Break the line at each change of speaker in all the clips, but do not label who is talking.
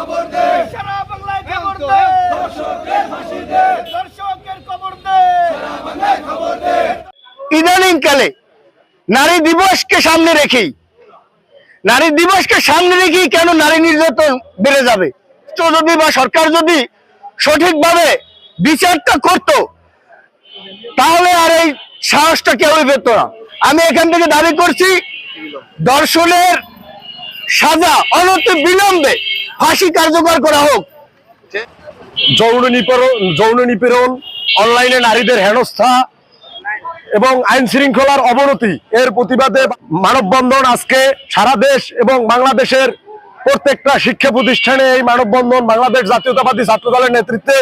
খবর দে।
সারা বাংলায় খবর দে।
দর্শকের ফাঁসি দে।
দর্শকের খবর দে।
সারা বাংলায় খবর দে।
ইদানিং কালে নারী দিবসকে সামনে রেখেই নারী দিবসকে সামনে রেখেই কেন নারী নির্যাতন বেড়ে যাবে? যদি বা সরকার যদি সঠিকভাবে বিচারটা করত তাহলে আর এই সাহসটা কেউই পেত না। আমি এখান থেকে দাবি করছি দর্শনের সাজা অনত বিলম্বে ফাঁসি কার্যকর করা হোক।
যৌন নিপীড়ন যৌন নিপীড়ন, অনলাইনে নারীদের হেনস্থা এবং আইন শৃঙ্খলার অবনতি, এর প্রতিবাদে মানববন্ধন আজকে সারা দেশ এবং বাংলাদেশের প্রত্যেকটা শিক্ষা প্রতিষ্ঠানে এই মানববন্ধন, বাংলাদেশ জাতীয়তাবাদী ছাত্র দলের নেতৃত্বে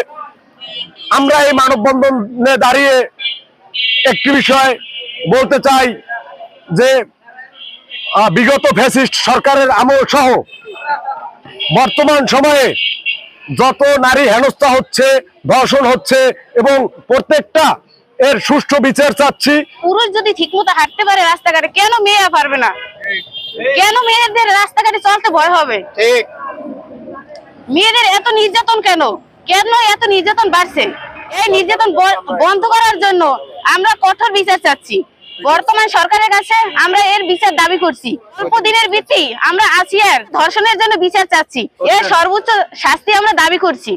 আমরা এই মানববন্ধনে দাঁড়িয়ে একটি বিষয় বলতে চাই যে বিগত ফ্যাসিস্ট সরকারের আমল সহ বর্তমান সময়ে যত নারী হেনস্থা হচ্ছে ধর্ষণ হচ্ছে এবং প্রত্যেকটা এর সুষ্ঠু বিচার চাচ্ছি।
পুরুষ যদি ঠিকমতো হাঁটতে পারে রাস্তাঘাটে কেন মেয়ে পারবে না? কেন মেয়েদের রাস্তাঘাটে চলতে ভয় হবে?
ঠিক।
মেয়েদের এত নির্যাতন কেন? কেন এত নির্যাতন বাড়ছে? এই নির্যাতন ব- বন্ধ করার জন্য আমরা কঠোর বিচার চাচ্ছি। বর্তমান সরকারের কাছে আমরা এর বিচার দাবি করছি। অল্প দিনের ভিত্তি আমরা আসিয়ার ধর্ষণের জন্য বিচার চাচ্ছি। এর সর্বোচ্চ শাস্তি আমরা দাবি করছি।